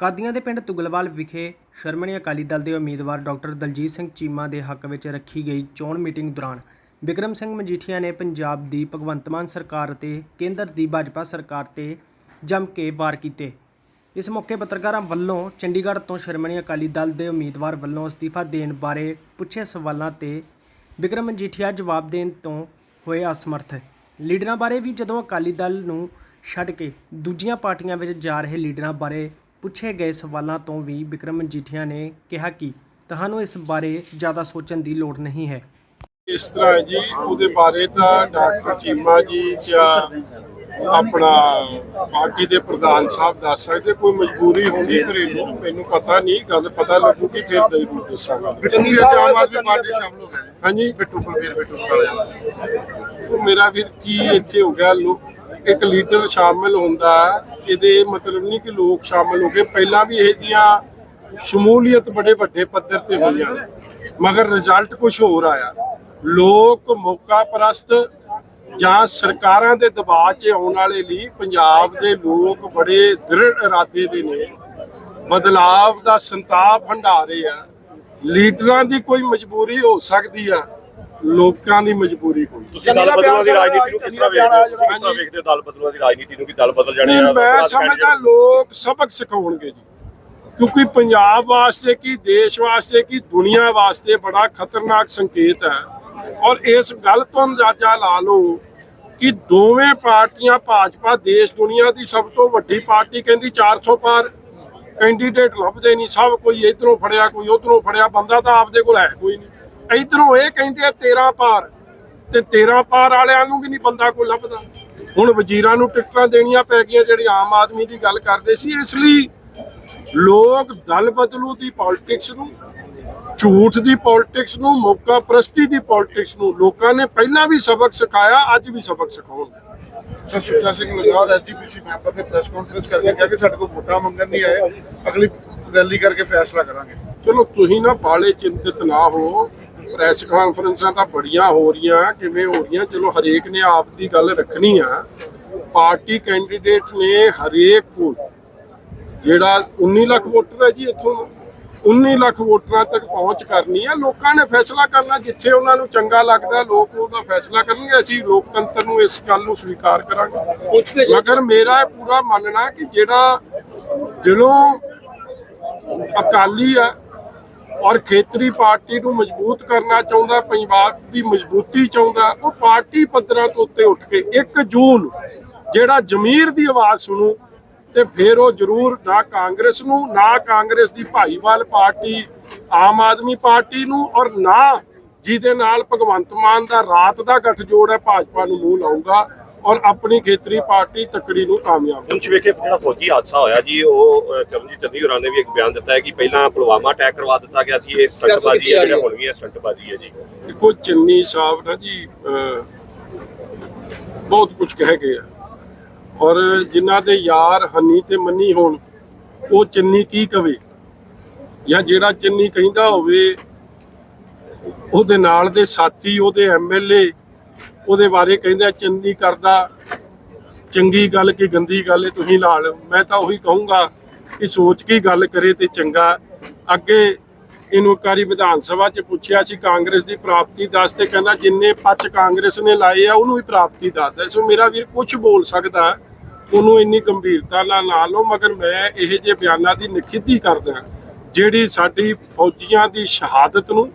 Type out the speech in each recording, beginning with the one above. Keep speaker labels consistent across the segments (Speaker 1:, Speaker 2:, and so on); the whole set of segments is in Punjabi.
Speaker 1: ਕਾਦੀਆਂ ਦੇ ਪਿੰਡ ਤੁਗਲਵਾਲ ਵਿਖੇ ਸ਼ਰਮਣੀ ਅਕਾਲੀ ਦਲ ਦੇ ਉਮੀਦਵਾਰ ਡਾਕਟਰ ਦਲਜੀਤ ਸਿੰਘ ਚੀਮਾ ਦੇ ਹੱਕ ਵਿੱਚ ਰੱਖੀ ਗਈ ਚੋਣ ਮੀਟਿੰਗ ਦੌਰਾਨ ਵਿਕਰਮ ਸਿੰਘ ਮਜੀਠੀਆ ਨੇ ਪੰਜਾਬ ਦੀ ਭਗਵੰਤ ਮਾਨ ਸਰਕਾਰ ਅਤੇ ਕੇਂਦਰ ਦੀ ਭਾਜਪਾ ਸਰਕਾਰ ਤੇ ਜੰਮ ਕੇ ਵਾਰ ਕੀਤੇ। ਇਸ ਮੌਕੇ ਪੱਤਰਕਾਰਾਂ ਵੱਲੋਂ ਚੰਡੀਗੜ੍ਹ ਤੋਂ ਸ਼ਰਮਣੀ ਅਕਾਲੀ ਦਲ ਦੇ ਉਮੀਦਵਾਰ ਵੱਲੋਂ ਅਸਤੀਫਾ ਦੇਣ ਬਾਰੇ ਪੁੱਛੇ ਸਵਾਲਾਂ ਤੇ ਵਿਕਰਮ ਮਜੀਠੀਆ ਜਵਾਬ ਦੇਣ ਤੋਂ ਹੋਏ ਅਸਮਰਥ। ਲੀਡਰਾਂ ਬਾਰੇ ਵੀ ਜਦੋਂ ਅਕਾਲੀ ਦਲ ਨੂੰ ਛੱਡ ਕੇ ਦੂਜੀਆਂ ਪਾਰਟੀਆਂ ਵਿੱਚ ਜਾ ਰਹੇ ਲੀਡਰਾਂ ਬਾਰੇ ਪੁੱਛੇ ਗਏ ਸਵਾਲਾਂ ਤੋਂ ਵੀ ਵਿਕਰਮ ਮਜੀਠੀਆ ਨੇ ਕਿਹਾ ਕਿ ਤੁਹਾਨੂੰ ਇਸ ਬਾਰੇ ਜ਼ਿਆਦਾ ਸੋਚਣ ਦੀ ਲੋੜ ਨਹੀਂ ਹੈ।
Speaker 2: ਇਸ ਤਰ੍ਹਾਂ ਹੈ ਜੀ ਉਹਦੇ ਬਾਰੇ ਤਾਂ ਡਾਕਟਰ ਚੀਮਾ ਜੀ ਜਾਂ ਆਪਣਾ ਪਾਰਟੀ ਦੇ ਪ੍ਰਧਾਨ ਸਾਹਿਬ ਦੱਸ ਸਕਦੇ ਕੋਈ ਮਜਬੂਰੀ ਹੁੰਦੀ ਘਰੇਲੂ ਮੈਨੂੰ ਪਤਾ ਨਹੀਂ ਗੱਲ ਪਤਾ ਲੱਗੂਗੀ ਫਿਰ ਜ਼ਰੂਰ ਦੱਸਾਂਗਾ।
Speaker 3: ਬਿੱਟੂ ਸਾਹਿਬ ਆਮ ਆਦਮੀ ਪਾਰਟੀ ਸ਼ਾਮਲ ਹੋ ਗਏ ਨੇ।
Speaker 2: ਹਾਂਜੀ।
Speaker 3: ਬਿੱਟੂ ਬਲਵੀਰ ਬਿੱਟੂ ਕਾਲਿਆ
Speaker 2: ਉਹ ਮੇਰਾ ਫਿਰ ਕੀ ਇੱਥੇ ਹੋ ਗਿਆ ਲੋ ਇੱਕ ਲੀਡਰ ਸ਼ਾਮਿਲ ਹੁੰਦਾ ਇਹਦੇ ਮਤਲਬ ਨਹੀਂ ਕਿ ਲੋਕ ਸ਼ਾਮਿਲ ਹੋ ਗਏ ਪਹਿਲਾਂ ਵੀ ਇਹ ਦੀਆਂ ਸ਼ਮੂਲੀਅਤ ਬੜੇ ਵੱਡੇ ਪੱਧਰ ਤੇ ਹੋਈਆਂ ਮਗਰ ਰਿਜ਼ਲਟ ਕੁਝ ਹੋਰ ਆਇਆ। ਲੋਕ ਮੌਕਾ ਪ੍ਰਸਤ ਜਾਂ ਸਰਕਾਰਾਂ ਦੇ ਦਬਾਅ 'ਚ ਆਉਣ ਵਾਲੇ ਲਈ ਪੰਜਾਬ ਦੇ ਲੋਕ ਬੜੇ ਦ੍ਰਿੜ ਇਰਾਦੇ ਦੇ ਨੇ। ਬਦਲਾਵ ਦਾ ਸੰਤਾਪ ਹੰਢਾ ਰਹੇ ਆ। ਲੀਡਰਾਂ ਦੀ ਕੋਈ ਮਜਬੂਰੀ ਹੋ ਸਕਦੀ ਆ। ਲੋਕਾਂ ਦੀ ਮਜਬੂਰੀ ਕੋਈ।
Speaker 4: ਤੁਸੀਂ ਦਲ ਬਦਲਣ ਦੀ ਰਾਜਨੀਤੀ ਨੂੰ ਕਿਸ ਤਰ੍ਹਾਂ ਵੇਖਦੇ ਹੋ? ਤੁਸੀਂ ਕਿਸ ਤਰ੍ਹਾਂ ਵੇਖਦੇ ਹੋ ਦਲ ਬਦਲਣ ਦੀ ਰਾਜਨੀਤੀ ਨੂੰ ਕਿ ਦਲ ਬਦਲ ਜਾਣੇ ਆ
Speaker 2: ਮੈਂ ਸਮਝਦਾ ਲੋਕ ਸਬਕ ਸਿਖਾਉਣਗੇ ਜੀ। ਕਿਉਂਕਿ ਪੰਜਾਬ ਵਾਸਤੇ ਕੀ ਦੇਸ਼ ਵਾਸਤੇ ਕੀ ਦੁਨੀਆ ਵਾਸਤੇ ਬੜਾ ਖਤਰਨਾਕ ਸੰਕੇਤ ਹੈ। ਔਰ ਇਸ ਗੱਲ ਤੋਂ ਅੰਦਾਜ਼ਾ ਲਾ ਲਓ ਕਿ ਦੋਵੇਂ ਪਾਰਟੀਆਂ ਭਾਜਪਾ ਦੇਸ਼ ਦੁਨੀਆ ਦੀ ਸਭ ਤੋਂ ਵੱਡੀ ਪਾਰਟੀ ਕਹਿੰਦੀ 400 ਪਾਰ ਕੈਂਡੀਡੇਟ ਲੱਭਦੇ ਨਹੀਂ। ਸਭ ਕੋਈ ਇਧਰੋਂ ਫੜਿਆ ਕੋਈ ਉਧਰੋਂ ਫੜਿਆ ਬੰਦਾ ਤਾਂ ਆਪਦੇ ਕੋਲ ਹੈ ਕੋਈ ਨਹੀਂ। ਇਧਰੋਂ ਇਹ ਕਹਿੰਦੇ ਆ 13 ਪਾਰ ਤੇ 13 ਪਾਰ ਵਾਲਿਆਂ ਨੂੰ ਵੀ ਨਹੀਂ ਬੰਦਾ ਕੋਈ ਲੱਭਦਾ। ਹੁਣ ਵਜ਼ੀਰਾਂ ਨੂੰ ਟਿਕਟਾਂ ਦੇਣੀਆਂ ਪੈ ਗਈਆਂ ਜਿਹੜੀ ਆਮ ਆਦਮੀ ਦੀ ਗੱਲ ਕਰਦੇ ਸੀ। ਇਸ ਲਈ ਲੋਕ ਦਲ ਬਦਲੂ ਦੀ ਪੋਲਿਟਿਕਸ ਨੂੰ ਝੂਠ ਦੀ ਪੋਲਿਟਿਕਸ ਨੂੰ ਮੌਕਾ ਪ੍ਰਸਤੀ ਦੀ ਪੋਲਿਟਿਕਸ ਨੂੰ ਲੋਕਾਂ ਨੇ ਪਹਿਲਾਂ ਵੀ ਸਬਕ ਸਿਖਾਇਆ ਅੱਜ ਵੀ ਸਬਕ ਸਿਖਾਉਣਗੇ
Speaker 3: sir Sucha Singh SGPC member ਨੇ ਪ੍ਰੈਸ ਕਾਨਫਰੰਸ ਕਰਕੇ ਕਿਹਾ ਕਿ ਸਾਡੇ ਕੋਲ ਵੋਟਾਂ ਮੰਗਣ ਨਹੀਂ ਆਏ। ਅਗਲੀ ਰੈਲੀ ਕਰਕੇ ਫੈਸਲਾ ਕਰਾਂਗੇ।
Speaker 2: ਚਲੋ ਤੁਸੀਂ ਨਾ ਬਾਲੇ ਚਿੰਤਿਤ ਨਾ ਹੋ। ਪ੍ਰੈਸ ਕਾਨਫਰੰਸਾਂ ਤਾਂ ਬੜੀਆਂ ਹੋ ਰਹੀਆਂ ਕਿਵੇਂ ਹੋ ਰਹੀਆਂ? ਚਲੋ ਹਰੇਕ ਨੇ ਆਪ ਦੀ ਗੱਲ ਰੱਖਣੀ ਆ। ਪਾਰਟੀ ਕੈਂਡੀਡੇਟ ਨੇ ਹਰੇਕ ਕੋਲ ਜਿਹੜਾ 19 ਲੱਖ ਵੋਟਰ ਹੈ ਜੀ ਇੱਥੋਂ ਦਾ, 19 ਲੱਖ ਵੋਟਰਾਂ ਤੱਕ ਪਹੁੰਚ ਕਰਨੀ ਆ। ਲੋਕਾਂ ਨੇ ਫੈਸਲਾ ਕਰਨਾ ਜਿੱਥੇ ਉਹਨਾਂ ਨੂੰ ਚੰਗਾ ਲੱਗਦਾ ਲੋਕ ਉਹਦਾ ਫੈਸਲਾ ਕਰਨਗੇ। ਅਸੀਂ ਲੋਕਤੰਤਰ ਨੂੰ ਇਸ ਗੱਲ ਨੂੰ ਸਵੀਕਾਰ ਕਰਾਂਗੇ। ਮਗਰ ਮੇਰਾ ਇਹ ਪੂਰਾ ਮੰਨਣਾ ਕਿ ਜਿਹੜਾ ਦਿਲੋਂ ਅਕਾਲੀ ਆ ਔਰ ਖੇਤਰੀ ਪਾਰਟੀ ਨੂੰ ਮਜ਼ਬੂਤ ਕਰਨਾ ਚਾਹੁੰਦਾ, ਪੰਜਾਬ ਦੀ ਮਜ਼ਬੂਤੀ ਚਾਹੁੰਦਾ, ਉਹ ਪਾਰਟੀ ਪੱਧਰਾਂ ਤੋਂ ਉੱਤੇ ਉੱਠ ਕੇ 1 ਜੂਨ ਜਿਹੜਾ ਜ਼ਮੀਰ ਦੀ ਆਵਾਜ਼ ਸੁਣੂ ਤੇ ਫਿਰ ਉਹ ਜ਼ਰੂਰ ਨਾ ਕਾਂਗਰਸ ਨੂੰ, ਨਾ ਕਾਂਗਰਸ ਦੀ ਭਾਈਵਾਲ ਪਾਰਟੀ, ਆਮ ਆਦਮੀ ਪਾਰਟੀ ਨੂੰ ਔਰ ਨਾ ਜਿਹਦੇ ਨਾਲ ਭਗਵੰਤ ਮਾਨ ਦਾ ਰਾਤ ਦਾ ਗੱਠਜੋੜ ਹੈ, ਭਾਜਪਾ ਨੂੰ ਮੂੰਹ ਲਾਊਗਾ। ਔਰ ਆਪਣੀ ਖੇਤਰੀ ਪਾਰਟੀ ਤੱਕੜੀ ਨੂੰ ਕਾਮਯਾਬ
Speaker 4: ਹੁਣ ਵੇਖੇ ਜਿਹੜਾ ਫੌਜੀ ਹਾਦਸਾ ਹੋਇਆ ਜੀ ਉਹ ਅਹ, ਚਰਨਜੀਤ ਚੰਨੀ ਹੋਰਾਂ ਨੇ ਵੀ ਇੱਕ ਬਿਆਨ ਦਿੱਤਾ ਹੈ ਕਿ ਪਹਿਲਾਂ ਪੁਲਵਾਮਾ ਅਟੈਕ ਕਰਵਾ ਦਿੱਤਾ ਗਿਆ ਸੀ ਇਹ ਸਟੰਟਬਾਜ਼ੀ ਹੈ ਜਿਹੜਾ ਹੁਣ ਵੀ ਇਹ ਸਟੰਟਬਾਜ਼ੀ ਹੈ ਜੀ।
Speaker 2: ਦੇਖੋ ਚੰਨੀ ਸਾਹਿਬ ਨਾ ਜੀ ਅਹ, ਬਹੁਤ ਕੁਝ ਕਹਿ ਗਏ ਆ। ਔਰ ਜਿਨ੍ਹਾਂ ਦੇ ਯਾਰ ਹੰਨੀ ਤੇ ਮੰਨੀ ਹੋਣ ਉਹ ਚੰਨੀ ਕੀ ਕਵੇ? ਜਾਂ ਜਿਹੜਾ ਚੰਨੀ ਕਹਿੰਦਾ ਹੋਵੇ ਉਹਦੇ ਨਾਲ ਦੇ ਸਾਥੀ ਉਹਦੇ ਐਮਐਲਏ ਉਹਦੇ ਬਾਰੇ ਕਹਿੰਦੇ ਆ ਚੰਨੀ ਕਰਦਾ, ਚੰਗੀ ਗੱਲ ਕਿ ਗੰਦੀ ਗੱਲ ਇਹ ਤੁਸੀਂ ਲਾ ਲਓ। ਮੈਂ ਤਾਂ ਉਹੀ ਕਹੂੰਗਾ ਕਿ ਸੋਚ ਕੇ ਗੱਲ ਕਰੇ ਤੇ ਚੰਗਾ। ਅੱਗੇ ਇਹਨੂੰ ਇੱਕ ਵਾਰੀ ਵਿਧਾਨ ਸਭਾ 'ਚ ਪੁੱਛਿਆ ਸੀ, ਕਾਂਗਰਸ ਦੀ ਪ੍ਰਾਪਤੀ ਦੱਸ ਤੇ ਕਹਿੰਦਾ ਜਿੰਨੇ ਪੱਚ ਕਾਂਗਰਸ ਨੇ ਲਾਏ ਆ, ਉਹਨੂੰ ਵੀ ਪ੍ਰਾਪਤੀ ਦੱਸਦਾ ਸੋ ਮੇਰਾ ਵੀਰ ਕੁਝ ਬੋਲ ਸਕਦਾ, ਉਹਨੂੰ ਇੰਨੀ ਗੰਭੀਰਤਾ ਨਾਲ ਨਾ ਲਓ, ਮਗਰ ਮੈਂ ਇਹ ਜਿਹੇ ਬਿਆਨਾਂ ਦੀ ਨਿਖੇਧੀ ਕਰਦਾ, ਜਿਹੜੀ ਸਾਡੀ ਫੌਜੀਆਂ ਦੀ ਸ਼ਹਾਦਤ ਨੂੰ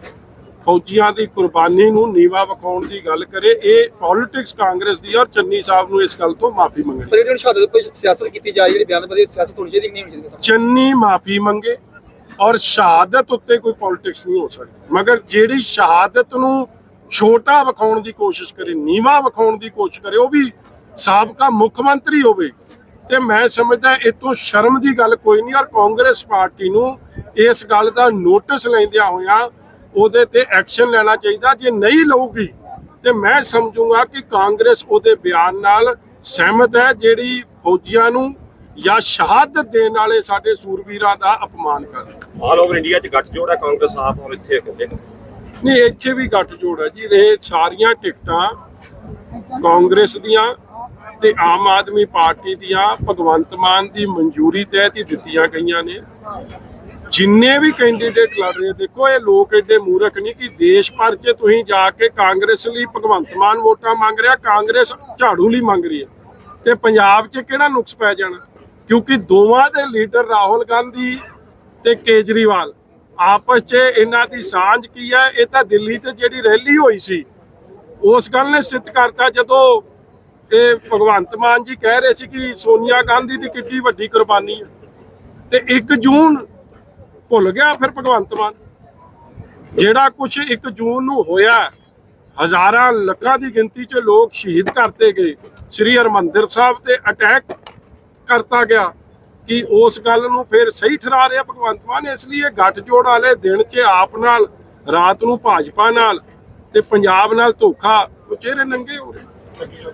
Speaker 2: ਫੌਜੀਆਂ ਦੀ ਕੁਰਬਾਨੀ ਨੂੰ ਨੀਵਾ ਵਿਖਾਉਣ ਦੀ ਗੱਲ ਕਰੇ ਇਹ ਪੋਲਿਟਿਕਸ ਕਾਂਗਰਸ ਦੀ ਔਰ ਚੰਨੀ ਸਾਹਿਬ ਨੂੰ ਇਸ ਗੱਲ ਤੋਂ ਮਾਫੀ ਮੰਗਣੀ।
Speaker 5: ਪਰ ਜਿਹੜੀ ਸ਼ਹਾਦਤ ਕੋਈ ਸਿਆਸਤ ਕੀਤੀ ਜਾ ਰਹੀ ਜਿਹੜੀ ਬਿਆਨ ਬਦੀ ਸਿਆਸਤ ਹੋਣੀ ਚਾਹੀਦੀ ਨਹੀਂ ਹੋਣੀ ਚਾਹੀਦੀ?
Speaker 2: ਚੰਨੀ ਮਾਫੀ ਮੰਗੇ ਔਰ ਸ਼ਹਾਦਤ ਉੱਤੇ ਕੋਈ ਪੋਲਿਟਿਕਸ ਨਹੀਂ ਹੋ ਸਕਦੀ। ਮਗਰ ਜਿਹੜੀ ਸ਼ਹਾਦਤ ਨੂੰ ਛੋਟਾ ਵਿਖਾਉਣ ਦੀ ਕੋਸ਼ਿਸ਼ ਕਰੇ ਨੀਵਾ ਵਿਖਾਉਣ ਦੀ ਕੋਸ਼ਿਸ਼ ਕਰੇ ਉਹ ਵੀ ਸਾਬਕਾ ਮੁੱਖ ਮੰਤਰੀ ਹੋਵੇ ਤੇ ਮੈਂ ਸਮਝਦਾ ਇਹ ਤੋਂ ਸ਼ਰਮ ਦੀ ਗੱਲ ਕੋਈ ਨਹੀਂ ਔਰ ਕਾਂਗਰਸ ਪਾਰਟੀ ਨੂੰ ਇਸ ਗੱਲ ਦਾ ਨੋਟਿਸ ਲੈਂਦਿਆਂ ਹੋਇਆਂ ਉਹਦੇ ਤੇ ਐਕਸ਼ਨ ਲੈਣਾ ਚਾਹੀਦਾ ਜੇ ਨਹੀਂ ਲਊਗੀ ਤੇ ਮੈਂ ਸਮਝੂੰਗਾ ਕਿ ਕਾਂਗਰਸ ਉਹਦੇ ਬਿਆਨ ਨਾਲ ਸਹਿਮਤ ਹੈ ਜਿਹੜੀ ਫੌਜੀਆਂ ਨੂੰ ਜਾਂ ਸ਼ਹਾਦਤ ਦੇਣ ਵਾਲੇ ਸਾਡੇ ਸੂਰਬੀਰਾਂ ਦਾ ਅਪਮਾਨ ਕਰ
Speaker 4: ਆਲ ਓਵਰ ਇੰਡੀਆ ਚ ਗੱਠਜੋੜ ਹੈ ਕਾਂਗਰਸ ਆਪ ਔਰ ਇੱਥੇ ਨੇ।
Speaker 2: ਨਹੀਂ ਇੱਥੇ ਵੀ ਗੱਠ ਜੋੜ ਹੈ ਜੀ ਇਹ ਸਾਰੀਆਂ ਟਿਕਟਾਂ ਕਾਂਗਰਸ ਦੀਆਂ ਤੇ ਆਮ ਆਦਮੀ ਪਾਰਟੀ ਦੀਆਂ ਭਗਵੰਤ ਮਾਨ ਦੀ ਮਨਜ਼ੂਰੀ ਤਹਿਤ ਹੀ ਦਿੱਤੀਆਂ ਗਈਆਂ ਨੇ। ਜਿੰਨੇ ਵੀ ਕੈਂਡੀਡੇਟ ਲੜ ਰਹੇ ਦੇਖੋ ਇਹ ਲੋਕ ਐਡੇ ਮੂਰਖ ਨਹੀਂ ਕਿ ਦੇਸ਼ ਭਰ 'ਚ ਤੁਸੀਂ ਜਾ ਕੇ ਕਾਂਗਰਸ ਲਈ ਭਗਵੰਤ ਮਾਨ ਵੋਟਾਂ ਮੰਗ ਰਿਹਾ, ਕਾਂਗਰਸ ਝਾੜੂ ਲਈ ਮੰਗ ਰਹੀ ਹੈ। ਤੇ ਪੰਜਾਬ 'ਚ ਕਿਹੜਾ ਨੁਕਸ ਪੈ ਜਾਣਾ? ਕਿਉਂਕਿ ਦੋਵਾਂ ਦੇ ਲੀਡਰ ਰਾਹੁਲ ਗਾਂਧੀ ਤੇ ਕੇਜਰੀਵਾਲ, ਆਪਸ 'ਚ ਇਹਨਾਂ ਦੀ ਸਾਂਝ ਕੀ ਹੈ? ਇਹ ਤਾਂ ਦਿੱਲੀ ਤੇ ਜਿਹੜੀ ਰੈਲੀ ਹੋਈ ਸੀ, ਉਸ ਗੱਲ ਨੇ ਸਿੱਧ ਕਰਤਾ ਜਦੋਂ ਇਹ ਭਗਵੰਤ ਮਾਨ ਜੀ ਕਹਿ ਰਹੇ ਸੀ ਕਿ ਸੋਨੀਆ ਗਾਂਧੀ ਦੀ ਕਿੱਡੀ ਵੱਡੀ ਕੁਰਬਾਨੀ ਹੈ। ਤੇ 1 ਜੂਨ ਭੁੱਲ ਗਿਆ ਫਿਰ ਭਗਵੰਤ ਮਾਨ। ਜਿਹੜਾ ਕੁਝ 1 ਜੂਨ ਨੂੰ ਹੋਇਆ, ਹਜ਼ਾਰਾਂ ਲੱਖਾਂ ਦੀ ਗਿਣਤੀ 'ਚ ਲੋਕ ਸ਼ਹੀਦ ਕਰਤੇ ਗਏ। ਸ੍ਰੀ ਹਰਮੰਦਿਰ ਸਾਹਿਬ ਤੇ ਅਟੈਕ ਕਰਤਾ ਗਿਆ ਕਿ ਉਸ ਗੱਲ ਨੂੰ ਫਿਰ ਸਹੀ ਠਹਿਰਾ ਰਿਹਾ ਭਗਵੰਤ ਮਾਨ, ਇਸ ਲਈ ਇਹ ਗੱਠਜੋੜ ਵਾਲੇ ਦਿਨ 'ਚ ਆਪ ਨਾਲ, ਰਾਤ ਨੂੰ ਭਾਜਪਾ ਨਾਲ ਤੇ ਪੰਜਾਬ ਨਾਲ ਧੋਖਾ ਚਿਹਰੇ ਨੰਗੇ ਹੋ ਰਹੇ।